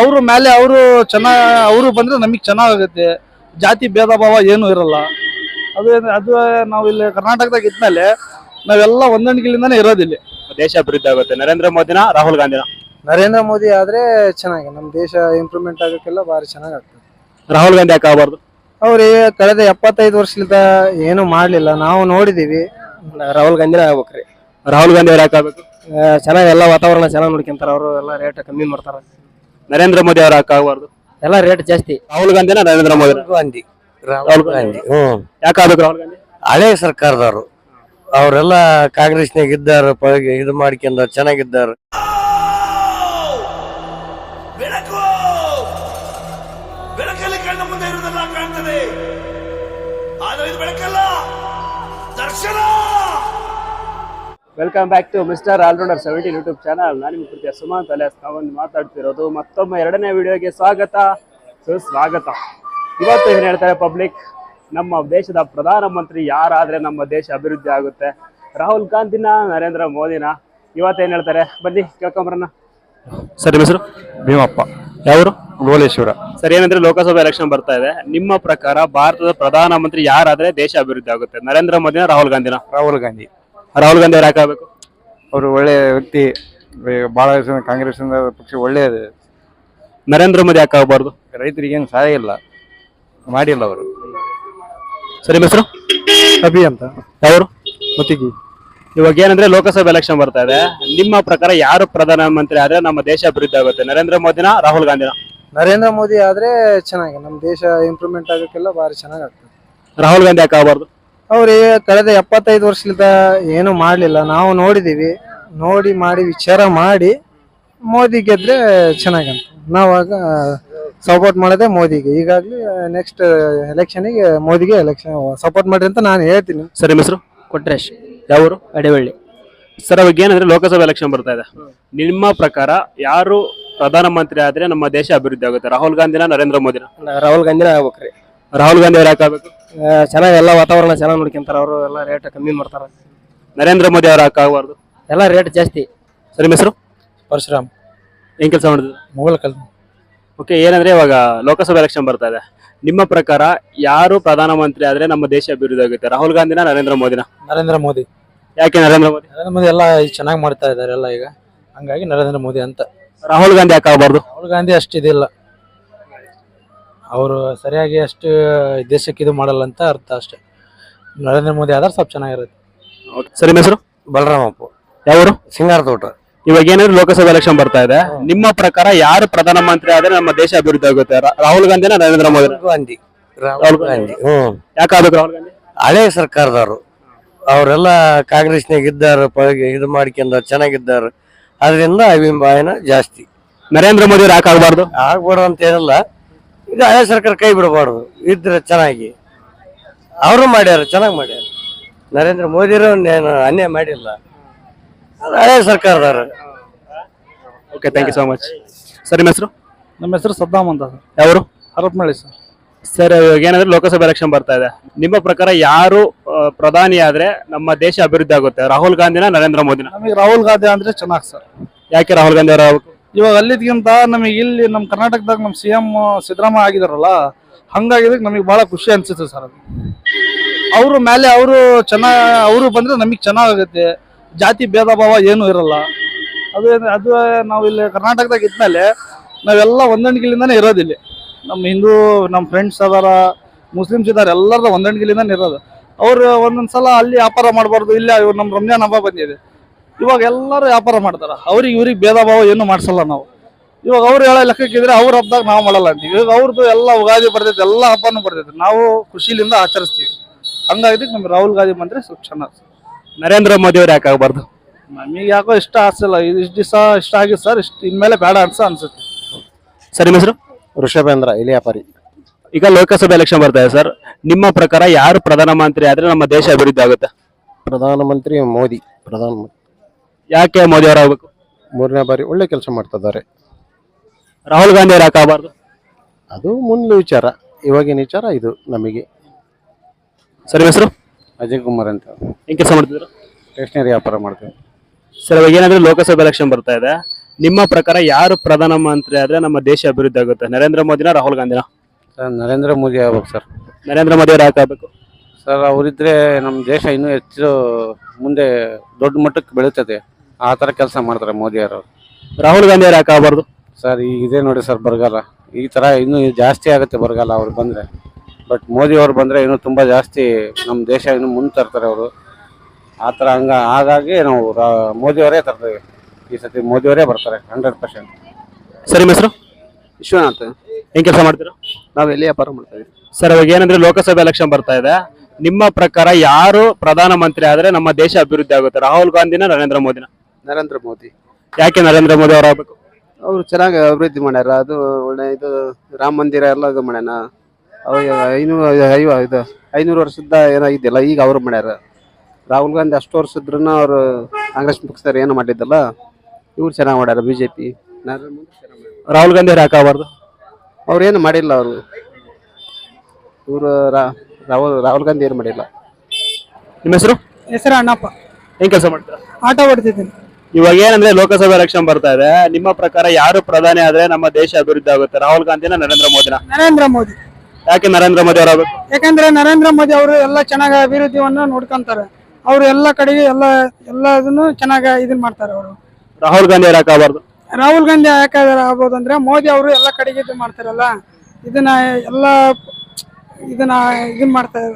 ಅವ್ರ ಮೇಲೆ ಅವರು ಚೆನ್ನಾಗ್ ಅವರು ಬಂದ್ರೆ ನಮಗೆ ಚೆನ್ನಾಗಾಗುತ್ತೆ. ಜಾತಿ ಭೇದ ಭಾವ ಏನು ಇರಲ್ಲ. ಅದು ಅದು ನಾವು ಇಲ್ಲಿ ಕರ್ನಾಟಕದಾಗ ಇದ್ಮೇಲೆ ನಾವೆಲ್ಲ ಹೊಂದಾಣಿಕೆಯಿಂದಾನೇ ಇರೋದಿಲ್ಲಿ. ದೇಶ ಅಭಿವೃದ್ಧಿ ಆಗುತ್ತೆ. ನರೇಂದ್ರ ಮೋದಿನ ರಾಹುಲ್ ಗಾಂಧಿನ? ನರೇಂದ್ರ ಮೋದಿ ಆದ್ರೆ ಚೆನ್ನಾಗಿ ನಮ್ಮ ದೇಶ ಇಂಪ್ರೂವ್ಮೆಂಟ್ ಆಗೋಕ್ಕೆಲ್ಲ ಭಾರಿ ಚೆನ್ನಾಗಾಗ್ತದೆ. ರಾಹುಲ್ ಗಾಂಧಿ ಯಾಕೆ ಆಗಬಾರ್ದು? ಅವ್ರು ಕಳೆದ ಎಪ್ಪತ್ತೈದು ವರ್ಷದಿಂದ ಏನು ಮಾಡ್ಲಿಲ್ಲ. ನಾವು ನೋಡಿದೀವಿ. ರಾಹುಲ್ ಗಾಂಧಿನೇ ಆಗ್ಬೇಕ್ರಿ. ರಾಹುಲ್ ಗಾಂಧಿ ಅವ್ರು ಯಾಕೆ ಆಗ್ಬೇಕು? ಚೆನ್ನಾಗಿ ಎಲ್ಲ ವಾತಾವರಣ ಚೆನ್ನಾಗಿ ನೋಡ್ಕೊಂತಾರ. ಅವರು ಎಲ್ಲ ರೇಟ್ ಕಮ್ಮಿ ಮಾಡ್ತಾರ. ನರೇಂದ್ರ ಮೋದಿ ಅವ್ರ ಹಾಕಬಾರ್ದು ಎಲ್ಲ ರೇಟ್ ಜಾಸ್ತಿ. ರಾಹುಲ್ ಗಾಂಧಿನ ನರೇಂದ್ರ ಮೋದಿ ಗಾಂಧಿ ರಾಹುಲ್ ಗಾಂಧಿ. ಹ್ಮ್. ಯಾಕೆ ಆಗ್ಬೇಕು ರಾಹುಲ್ ಗಾಂಧಿ? ಹಳೆ ಸರ್ಕಾರದವರು. ಅವರೆಲ್ಲ ಕಾಂಗ್ರೆಸ್ನಾಗ ಇದ್ದಾರ ಇದು ಮಾಡ್ಕೊಂಡ ಚೆನ್ನಾಗಿದ್ದಾರ. ಬೆಳಕು! ಬೆಳಕಲ್ಲಿ ಕಣ್ಣ ಮುಂದೆ ಇರುವುದೆಲ್ಲ ಕಾಣ್ತದೆ. ಆದರೆ ಇದು ಬೆಳಕಲ್ಲ ದರ್ಶನ! Welcome back to mister allrounder seventeen YouTube channel ನಾನು ನಿಮ್ಮ ಕೃತಿಯ ಸುಮಂತ್ ಅಲಿಯಾಸ್. ನಾವೊಂದು ಮಾತಾಡ್ತಿರೋದು ಮತ್ತೊಮ್ಮೆ ಎರಡನೇ ವಿಡಿಯೋಗೆ ಸ್ವಾಗತ. ಸುಸ್ವಾಗತ. ಇವತ್ತು ಏನು ಹೇಳ್ತಾರೆ ಪಬ್ಲಿಕ್ ನಮ್ಮ ದೇಶದ ಪ್ರಧಾನಮಂತ್ರಿ ಯಾರಾದರೆ ನಮ್ಮ ದೇಶ ಅಭಿವೃದ್ಧಿ ಆಗುತ್ತೆ? ರಾಹುಲ್ ಗಾಂಧಿನ ನರೇಂದ್ರ ಮೋದಿನ? ಇವತ್ತೇನು ಹೇಳ್ತಾರೆ? ಬನ್ನಿ ಕೇಳ್ಕೊಂಬರೋಣ. ಸರ್ ನಿಮ್ಮ ಹೆಸರು? ಭೀಮಪ್ಪ. ಯಾವರು? ಗೋಲೇಶ್ವರ ಸರಿ ಏನಂದ್ರೆ ಲೋಕಸಭಾ ಎಲೆಕ್ಷನ್ ಬರ್ತಾ ಇದೆ. ನಿಮ್ಮ ಪ್ರಕಾರ ಭಾರತದ ಪ್ರಧಾನಮಂತ್ರಿ ಯಾರಾದರೆ ದೇಶ ಅಭಿವೃದ್ಧಿ ಆಗುತ್ತೆ? ನರೇಂದ್ರ ಮೋದಿನ ರಾಹುಲ್ ಗಾಂಧಿನ? ರಾಹುಲ್ ಗಾಂಧಿ. ರಾಹುಲ್ ಗಾಂಧಿ ಅವ್ರು ಹಾಕಬೇಕು ಅವರು ಒಳ್ಳೆ ವ್ಯಕ್ತಿ. ಬಹಳ ಕಾಂಗ್ರೆಸ್ ಪಕ್ಷ ಒಳ್ಳೆಯದು. ನರೇಂದ್ರ ಮೋದಿ ಯಾಕಾಗಬಾರ್ದು ರೈತರಿಗೇನು ಸಹಾಯ ಇಲ್ಲ. ಮಾಡಿಲ್ಲ ಅವರು. ಸರಿ ನಿಮ್ಮ ಹೆಸರು? ಅಭಿ ಅಂತ. ಯಾವರು? ಮತ್ತಿಗಿ. ಇವಾಗ ಏನಂದ್ರೆ ಲೋಕಸಭೆ ಎಲೆಕ್ಷನ್ ಬರ್ತಾ ಇದೆ. ನಿಮ್ಮ ಪ್ರಕಾರ ಯಾರು ಪ್ರಧಾನಮಂತ್ರಿ ಆದ್ರೆ ನಮ್ಮ ದೇಶ ಅಭಿವೃದ್ಧಿ ಆಗುತ್ತೆ? ನರೇಂದ್ರ ಮೋದಿನ ರಾಹುಲ್ ಗಾಂಧಿನ? ನರೇಂದ್ರ ಮೋದಿ ಆದ್ರೆ ಚೆನ್ನಾಗಿ. ನಮ್ಮ ದೇಶ ಇಂಪ್ರೂವ್ಮೆಂಟ್ ಆಗೋಕ್ಕೆಲ್ಲ ಭಾರಿ ಚೆನ್ನಾಗಾಗ್ತದೆ. ರಾಹುಲ್ ಗಾಂಧಿ ಯಾಕಾಗಬಾರ್ದು ಅವ್ರು ಕಳೆದ ಎಪ್ಪತ್ತೈದು ವರ್ಷದಿಂದ ಏನು ಮಾಡಲಿಲ್ಲ. ನಾವು ನೋಡಿದೀವಿ. ನೋಡಿ ಮಾಡಿ ವಿಚಾರ ಮಾಡಿ ಮೋದಿ ಗೆದ್ರೆ ಚೆನ್ನಾಗಂತ ನಾವಾಗ ಸಪೋರ್ಟ್ ಮಾಡೋದೇ ಮೋದಿಗೆ. ಈಗಾಗಲೇ ನೆಕ್ಸ್ಟ್ ಎಲೆಕ್ಷನಿಗೆ ಮೋದಿಗೆ ಎಲೆಕ್ಷನ್ ಸಪೋರ್ಟ್ ಮಾಡ್ರಿ ಅಂತ ನಾನು ಹೇಳ್ತೀನಿ. ಸರ್ ನಿಮ್ಮ ಹೆಸರು? ಕೊಟ್ರೇಶ್. ಯಾವರು ಅಡಿವಳ್ಳಿ. ಸರ್ ಅವಾಗ ಏನಂದ್ರೆ ಲೋಕಸಭೆ ಎಲೆಕ್ಷನ್ ಬರ್ತಾ ಇದೆ. ನಿಮ್ಮ ಪ್ರಕಾರ ಯಾರು ಪ್ರಧಾನಮಂತ್ರಿ ಆದ್ರೆ ನಮ್ಮ ದೇಶ ಅಭಿವೃದ್ಧಿ ಆಗುತ್ತೆ? ರಾಹುಲ್ ಗಾಂಧಿನ ನರೇಂದ್ರ ಮೋದಿನ? ರಾಹುಲ್ ಗಾಂಧಿನ ಆಗ್ಬೇಕ್ರಿ. ರಾಹುಲ್ ಗಾಂಧಿ ಅವ್ರು ಯಾಕಾಗಬೇಕು ಚೆನ್ನಾಗಿ ಎಲ್ಲ ವಾತಾವರಣ ಚೆನ್ನಾಗಿ ನೋಡ್ಕೊಂತಾರೆ ಅವರು ಎಲ್ಲ ರೇಟ್ ಕಮ್ಮಿ ಮಾಡ್ತಾರೆ. ನರೇಂದ್ರ ಮೋದಿ ಅವ್ರು ಹಾಕಬಾರ್ದು ಎಲ್ಲ ರೇಟ್ ಜಾಸ್ತಿ. ಸರ್ ನಿಮ್ಮ ಹೆಸರು? ಪರಶುರಾಮ್. ಏನ್ ಕೆಲಸ ಮಾಡಿದ್ರು ಮೊಬೈಲ್ ಕಲ್ ಓಕೆ ಏನಂದ್ರೆ ಇವಾಗ ಲೋಕಸಭಾ ಎಲೆಕ್ಷನ್ ಬರ್ತಾ ಇದೆ. ನಿಮ್ಮ ಪ್ರಕಾರ ಯಾರು ಪ್ರಧಾನಮಂತ್ರಿ ಆದ್ರೆ ನಮ್ಮ ದೇಶ ಅಭಿವೃದ್ಧಿ ಆಗುತ್ತೆ? ರಾಹುಲ್ ಗಾಂಧಿನ ನರೇಂದ್ರ ಮೋದಿನ? ನರೇಂದ್ರ ಮೋದಿ. ಯಾಕೆ ನರೇಂದ್ರ ಮೋದಿ? ನರೇಂದ್ರ ಮೋದಿ ಎಲ್ಲ ಚೆನ್ನಾಗಿ ಮಾಡ್ತಾ ಇದ್ದಾರೆ ಎಲ್ಲ ಈಗ. ಹಂಗಾಗಿ ನರೇಂದ್ರ ಮೋದಿ ಅಂತ. ರಾಹುಲ್ ಗಾಂಧಿ ಯಾಕೆ ಆಗಬಾರ್ದು? ರಾಹುಲ್ ಗಾಂಧಿ ಅಷ್ಟು ಇದಿಲ್ಲ. ಅವರು ಸರಿಯಾಗಿ ಅಷ್ಟು ದೇಶಕ್ಕೆ ಇದು ಮಾಡಲ್ಲ ಅಂತ ಅರ್ಥ ಅಷ್ಟೇ. ನರೇಂದ್ರ ಮೋದಿ ಆದ್ರೆ ಸ್ವಲ್ಪ ಚೆನ್ನಾಗಿರುತ್ತೆ. ಸರಿ ನಿಮ್ಮ ಹೆಸರು? ಬಲರಾಮಪ್ಪ ಯಾವರು? ಸಿಂಗಾರ ತೋಟ ಇವಾಗ ಏನಾದ್ರು ಲೋಕಸಭಾ ಎಲೆಕ್ಷನ್ ಬರ್ತಾ ಇದೆ ನಿಮ್ಮ ಪ್ರಕಾರ ಯಾರು ಪ್ರಧಾನಮಂತ್ರಿ ಆದ್ರೆ ನಮ್ಮ ದೇಶ ಅಭಿವೃದ್ಧಿ ಆಗುತ್ತೆ? ರಾ- ರಾಹುಲ್ ಗಾಂಧಿನ ನರೇಂದ್ರ ಮೋದಿ? ಗಾಂಧಿ. ರಾಹುಲ್ ಗಾಂಧಿ. ಹ್ಮ್. ಯಾಕಾಗಬೇಕು ರಾಹುಲ್ ಗಾಂಧಿ? ಹಳೆ ಸರ್ಕಾರದವರು. ಅವರೆಲ್ಲ ಕಾಂಗ್ರೆಸ್ನಾಗ ಇದ್ದಾರ ಪಳಗಿ ಇದು ಮಾಡ್ಕೊಂಡ ಚೆನ್ನಾಗಿದ್ದಾರೆ. ಅದರಿಂದ ಅಭಿಮಾನ ಜಾಸ್ತಿ. ನರೇಂದ್ರ ಮೋದಿ ಅವ್ರು ಯಾಕಾಗಬಾರ್ದು ಆಗ್ಬಾರ್ದು ಅಂತ ಏನಿಲ್ಲ. ಇದು ಹಳೆ ಸರ್ಕಾರ ಕೈ ಬಿಡಬಾರ್ದು. ಇದ್ರೆ ಚೆನ್ನಾಗಿ. ಅವರು ಮಾಡ್ಯಾರ ಚೆನ್ನಾಗಿ ಮಾಡ್ಯಾರ. ನರೇಂದ್ರ ಮೋದಿರು ಏನು ಅನ್ಯಾಯ ಮಾಡಿಲ್ಲ. ಅದು ಹಳೆ ಸರ್ಕಾರದವರು. Okay thank you so much sir ನಿಮ್ಮ ಹೆಸರು? ನಮ್ಮ ಹೆಸರು ಸದ್ದಾಮ್ ಅಂತ ಯಾವರು? ಹರಪನಹಳ್ಳಿ ಸರ್. ಸರ್ ಇವಾಗ ಏನಂದ್ರೆ ಲೋಕಸಭೆ ಎಲೆಕ್ಷನ್ ಬರ್ತಾ ಇದೆ. ನಿಮ್ಮ ಪ್ರಕಾರ ಯಾರು ಪ್ರಧಾನಿ ಆದ್ರೆ ನಮ್ಮ ದೇಶ ಅಭಿವೃದ್ಧಿ ಆಗುತ್ತೆ? ರಾಹುಲ್ ಗಾಂಧಿನ ನರೇಂದ್ರ ಮೋದಿನ? ನಮಗೆ ರಾಹುಲ್ ಗಾಂಧಿ ಅಂದ್ರೆ ಚೆನ್ನಾಗಿ ಸರ್. ಯಾಕೆ ರಾಹುಲ್ ಗಾಂಧಿ ಅವರು ಇವಾಗ ಅಲ್ಲಿದ್ಗಿಂತ ನಮಗೆ ಇಲ್ಲಿ ನಮ್ಮ ಕರ್ನಾಟಕದಾಗ ನಮ್ಮ ಸಿ ಎಂ ಸಿದ್ದರಾಮಯ್ಯ ಆಗಿದಾರಲ್ಲ, ಹಂಗಾಗಿದ್ದಕ್ಕೆ ನಮಗೆ ಬಹಳ ಖುಷಿ ಅನ್ಸುತ್ತೆ ಸರ್ ಅದು. ಅವರು ಮೇಲೆ ಅವರು ಚೆನ್ನಾಗ್ ಅವರು ಬಂದ್ರೆ ನಮಗೆ ಚೆನ್ನಾಗಾಗುತ್ತೆ, ಜಾತಿ ಭೇದ ಭಾವ ಏನು ಇರಲ್ಲ. ಅದು ಅದು ನಾವು ಇಲ್ಲಿ ಕರ್ನಾಟಕದಾಗ ಇದ್ಮೇಲೆ ನಾವೆಲ್ಲ ಹೊಂದಾಣಿಕೆಯಿಂದಾನೇ ಇರೋದಿಲ್ಲಿ ನಮ್ಮ ಹಿಂದೂ ನಮ್ಮ ಫ್ರೆಂಡ್ಸ್ ಅದಾರ, ಮುಸ್ಲಿಮ್ಸ್ ಇದಾರೆ, ಎಲ್ಲರದ ಹೊಂದಾಣಿಕೆಯಿಂದಾನೇ ಇರೋದು. ಅವ್ರು ಒಂದೊಂದ್ಸಲ ಅಲ್ಲಿ ವ್ಯಾಪಾರ ಮಾಡಬಾರ್ದು, ಇಲ್ಲ ಇವ್ರು ನಮ್ಮ ರಂಜಾನ್ ಹಬ್ಬ ಬಂದಿದೆ. ಇವಾಗ ಎಲ್ಲರೂ ವ್ಯಾಪಾರ ಮಾಡ್ತಾರ. ಅವ್ರಿಗೆ ಇವ್ರಿಗೆ ಭೇದ ಭಾವ ಏನು ಮಾಡ್ಸಲ್ಲ ನಾವು. ಇವಾಗ ಅವ್ರು ಹೇಳೋ ಲೆಕ್ಕಕ್ಕಿದ್ರೆ ಅವ್ರ ಹಬ್ಬದಾಗ ನಾವು ಮಾಡಲ್ಲ ಅಂತೀವಿ. ಇವಾಗ ಅವ್ರದ್ದು ಎಲ್ಲ ಉಗಾದಿ ಬರ್ತೈತೆ ಎಲ್ಲ ಹಬ್ಬನೂ ಬರ್ತೈತೆ. ನಾವು ಖುಷಿಲಿಂದ ಆಚರಿಸ್ತೀವಿ. ಹಂಗಾಗಿ ನಮ್ಗೆ ರಾಹುಲ್ ಗಾಂಧಿ ಮಂತ್ರಿ ಸ್ವಲ್ಪ ಚೆನ್ನಾಗಿ ನರೇಂದ್ರ ಮೋದಿ ಅವ್ರು ಯಾಕೆ ಆಗಬಾರ್ದು? ನಮಗೆ ಯಾಕೋ ಇಷ್ಟ ಆಸಲ್ಲ ಇದು ಇಷ್ಟು ದಿವಸ ಇಷ್ಟ ಆಗಿದೆ ಸರ್ ಇಷ್ಟು ಇನ್ಮೇಲೆ ಬೇಡ ಅನ್ಸ ಅನ್ಸುತ್ತೆ. ಸರ್ ನಿಮ್ಮ ಹೆಸರು? ವೃಷಭೇಂದ್ರ ಇಲ್ಲಿ ವ್ಯಾಪಾರಿ ಈಗ ಲೋಕಸಭೆ ಎಲೆಕ್ಷನ್ ಬರ್ತಾ ಇದೆ ಸರ್. ನಿಮ್ಮ ಪ್ರಕಾರ ಯಾರು ಪ್ರಧಾನಮಂತ್ರಿ ಆದ್ರೆ ನಮ್ಮ ದೇಶ ಅಭಿವೃದ್ಧಿ ಆಗುತ್ತೆ? ಪ್ರಧಾನಮಂತ್ರಿ ಮೋದಿ ಪ್ರಧಾನಮಂತ್ರಿ. ಯಾಕೆ ಮೋದಿ ಅವರು ಆಗ್ಬೇಕು? ಮೂರನೇ ಬಾರಿ ಒಳ್ಳೆ ಕೆಲಸ ಮಾಡ್ತಾ ಇದ್ದಾರೆ. ರಾಹುಲ್ ಗಾಂಧಿ ಅವ್ರು ಹಾಕಬಾರ್ದು ಅದು ಮುಂದಿನ ವಿಚಾರ. ಇವಾಗಿನ ವಿಚಾರ ಇದು ನಮಗೆ. ಸರ್ ನಿಮ್ಮ ಹೆಸರು? ಅಜಯ್ ಕುಮಾರ್ ಅಂತ. ಏನ್ ಕೆಲಸ ಮಾಡ್ತಿದ್ರು ಸ್ಟೇಷನರಿ ವ್ಯಾಪಾರ ಮಾಡ್ತೇವೆ. ಸರ್ ಇವಾಗ ಏನಂದ್ರೆ ಲೋಕಸಭೆ ಎಲೆಕ್ಷನ್ ಬರ್ತಾ ಇದೆ. ನಿಮ್ಮ ಪ್ರಕಾರ ಯಾರು ಪ್ರಧಾನಮಂತ್ರಿ ಆದ್ರೆ ನಮ್ಮ ದೇಶ ಅಭಿವೃದ್ಧಿ ಆಗುತ್ತೆ? ನರೇಂದ್ರ ಮೋದಿನ ರಾಹುಲ್ ಗಾಂಧಿನ? ಸರ್ ನರೇಂದ್ರ ಮೋದಿ ಆಗ್ಬೇಕು ಸರ್. ನರೇಂದ್ರ ಮೋದಿ ಅವ್ರು ಹಾಕಬೇಕು ಸರ್ ಅವರಿದ್ರೆ ನಮ್ಮ ದೇಶ ಇನ್ನೂ ಹೆಚ್ಚು ಮುಂದೆ ದೊಡ್ಡ ಮಟ್ಟಕ್ಕೆ ಬೆಳೀತದೆ. ಆ ಥರ ಕೆಲಸ ಮಾಡ್ತಾರೆ ಮೋದಿಯವರು ರಾಹುಲ್ ಗಾಂಧಿ ಅವ್ರು ಹಾಕಬಾರ್ದು ಸರ್ ಈಗ ಇದೆ ನೋಡಿ ಸರ್ ಬರಗಾಲ. ಈ ಥರ ಇನ್ನೂ ಜಾಸ್ತಿ ಆಗುತ್ತೆ ಬರಗಾಲ ಅವ್ರು ಬಂದರೆ. ಬಟ್ ಮೋದಿ ಅವ್ರು ಬಂದರೆ ಇನ್ನೂ ತುಂಬ ಜಾಸ್ತಿ ನಮ್ಮ ದೇಶ ಇನ್ನೂ ಮುಂದೆ ತರ್ತಾರೆ ಅವರು. ಆ ಥರ ಹಂಗ ಹಾಗಾಗಿ ನಾವು ರಾ- ಮೋದಿಯವರೇ ತರ್ತೇವೆ. ಈ ಸತಿ ಮೋದಿಯವರೇ ಬರ್ತಾರೆ ಹಂಡ್ರೆಡ್ ಪರ್ಸೆಂಟ್. ಸರಿ ನಿಮ್ಮ ಹೆಸರು? ವಿಶ್ವನಾಥ್. ಏನ್ ಕೆಲಸ ಮಾಡ್ತೀರಾ? ನಾವು ಎಲ್ಲಿ ವ್ಯಾಪಾರ ಮಾಡ್ತಾ ಇದ್ದೀವಿ ಸರ್ ಅವಾಗ ಏನಂದ್ರೆ ಲೋಕಸಭೆ ಎಲೆಕ್ಷನ್ ಬರ್ತಾ ಇದೆ. ನಿಮ್ಮ ಪ್ರಕಾರ ಯಾರು ಪ್ರಧಾನಮಂತ್ರಿ ಆದ್ರೆ ನಮ್ಮ ದೇಶ ಅಭಿವೃದ್ಧಿ ಆಗುತ್ತೆ? ರಾಹುಲ್ ಗಾಂಧಿನ ನರೇಂದ್ರ ಮೋದಿನ? ನರೇಂದ್ರ ಮೋದಿ. ಯಾಕೆ ನರೇಂದ್ರ ಮೋದಿ ಅವ್ರು ಆಗ್ಬೇಕು? ಅವರು ಚೆನ್ನಾಗಿ ಅಭಿವೃದ್ಧಿ ಮಾಡ್ಯಾರ. ಅದು ಒಳ್ಳೆ ಇದು ರಾಮ ಮಂದಿರ ಎಲ್ಲ ಇದು ಮಾಡ್ಯಾನ. ಅವಾಗ ಐನೂರು ಐವ ಇದು ಐನೂರು ವರ್ಷದ ಏನಾಗಿದ್ದಿಲ್ಲ ಇದ್ದಿಲ್ಲ ಈಗ ಅವರು ಮಾಡ್ಯಾರ. ರಾಹುಲ್ ಗಾಂಧಿ ಅಷ್ಟು ವರ್ಷ ಇದ್ರೂ ಅವರು ಕಾಂಗ್ರೆಸ್ ಪಕ್ಷದವ್ರು ಏನು ಮಾಡಿದ್ದಲ್ಲ. ಇವ್ರು ಚೆನ್ನಾಗಿ ಮಾಡ್ಯಾರ B J P Narendra Modi ಚೆನ್ನಾಗಿ ಮಾಡ್ಯಾರ. ರಾಹುಲ್ ಗಾಂಧಿ ಅವ್ರು ಹಾಕಬಾರ್ದು ಅವ್ರು ಏನು ಮಾಡಿಲ್ಲ ಅವರು. ಇವರು ರಾಹುಲ್ ರಾಹುಲ್ ಗಾಂಧಿ ಏನು ಮಾಡಿಲ್ಲ. ನಿಮ್ಮ ಹೆಸರು? ಹೆಸರು ಅಣ್ಣಪ್ಪ. ಏನು ಕೆಲಸ ಮಾಡ್ತೀರಾ? ಆಟ ಹೊಡ್ತಿದ್ದೀನಿ ಇವಾಗ ಏನಂದ್ರೆ ಲೋಕಸಭೆ ಎಲೆಕ್ಷನ್ ಬರ್ತಾ ಇದೆ. ನಿಮ್ಮ ಪ್ರಕಾರ ಯಾರು ಪ್ರಧಾನಿ ಆದ್ರೆ ನಮ್ಮ ದೇಶ ಅಭಿವೃದ್ಧಿ ಆಗುತ್ತೆ? ರಾಹುಲ್ ಗಾಂಧಿನ ನರೇಂದ್ರ ಮೋದಿನ? ನರೇಂದ್ರ ಮೋದಿ. ಯಾಕೆ ನರೇಂದ್ರ ಮೋದಿ ಅವರ ಆಗ್ಬೇಕು ಯಾಕಂದ್ರೆ ನರೇಂದ್ರ ಮೋದಿ ಅವರು ಎಲ್ಲ ಚೆನ್ನಾಗಿ ಅಭಿವೃದ್ಧಿಯನ್ನ ನೋಡ್ಕೊಂತಾರೆ. ಅವ್ರು ಎಲ್ಲ ಕಡೆಗೆ ಎಲ್ಲ ಎಲ್ಲದನ್ನು ಚೆನ್ನಾಗಿ ಇದನ್ ಮಾಡ್ತಾರೆ ಅವರು. ರಾಹುಲ್ ಗಾಂಧಿ ಹಾಕಬಾರ್ದು? ರಾಹುಲ್ ಗಾಂಧಿ ಯಾಕೆ ಆಗ್ಬೋದು ಅಂದ್ರೆ ಮೋದಿ ಅವರು ಎಲ್ಲ ಕಡೆಗೆ ಇದು ಮಾಡ್ತಾರಲ್ಲ? ಇದನ್ನ ಎಲ್ಲ ಇದನ್ನ ಇದನ್ ಮಾಡ್ತಾರೆ